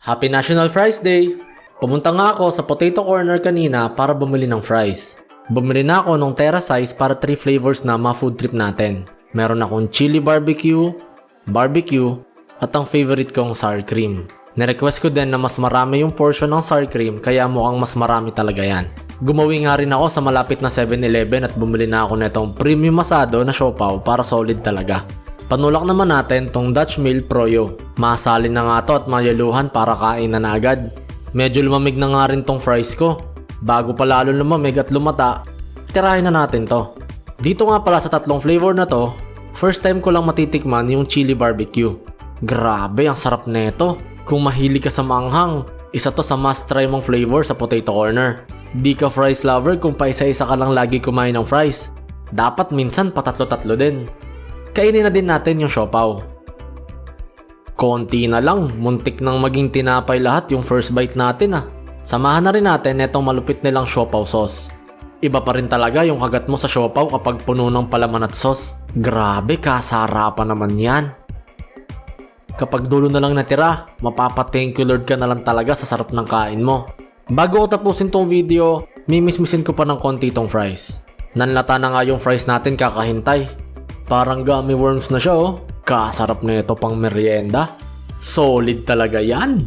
Happy National Fries Day! Pumunta nga ako sa potato corner kanina para bumili ng fries. Bumili na ako ng Terra size para 3 flavors na ma-food trip natin. Meron akong chili barbecue, barbecue, at ang favorite kong sour cream. Nirequest ko din na mas marami yung portion ng sour cream kaya mukhang mas marami talaga yan. Gumawi nga rin ako sa malapit na 7-Eleven at bumili na ako netong premium masado na siopaw para solid talaga. Panulak naman natin tong Dutch Mill Proyo. Masalin na nga to at mayaluhan para kain na agad. Medyo lumamig na nga rin tong fries ko. Bago pa lalo lumamig at lumata, tirahin na natin to. Dito nga pala sa tatlong flavor na to, first time ko lang matitikman yung chili barbecue. Grabe, ang sarap neto. Kung mahilig ka sa manghang, isa to sa must try mong flavor sa potato corner. Di ka fries lover kung paisa-isa ka lang lagi kumain ng fries. Dapat minsan patatlo-tatlo din. Kainin na din natin yung siopaw. Konti na lang, muntik nang maging tinapay lahat yung first bite natin ah. Samahan na rin natin netong malupit nilang siopaw sauce. Iba pa rin talaga yung kagat mo sa siopaw kapag puno ng palaman at sauce. Grabe, kasarapan naman yan. Kapag dulo na lang natira, mapapa-thank you Lord ka na lang talaga sa sarap ng kain mo. Bago ko tapusin tong video, mimismisin ko pa ng konti tong fries. Nanlata na nga yung fries natin kakahintay. Parang gummy worms na siya oh. Kasarap na ito pang merienda. Solid talaga yan.